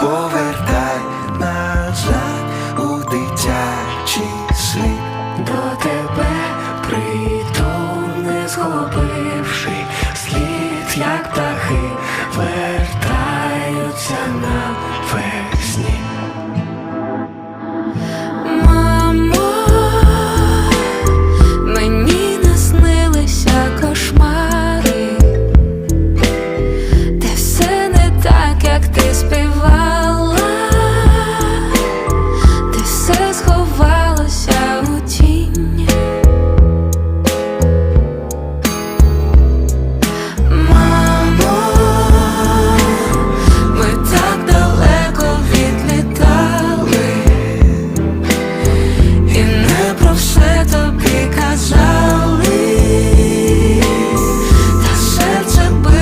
повертай назад у дитячий слід до тебе прийду, не схопивши слід, як птахи, вертаються на весні. сховалася у тінь Мамо, ми так далеко відлітали, і не про все тобі казали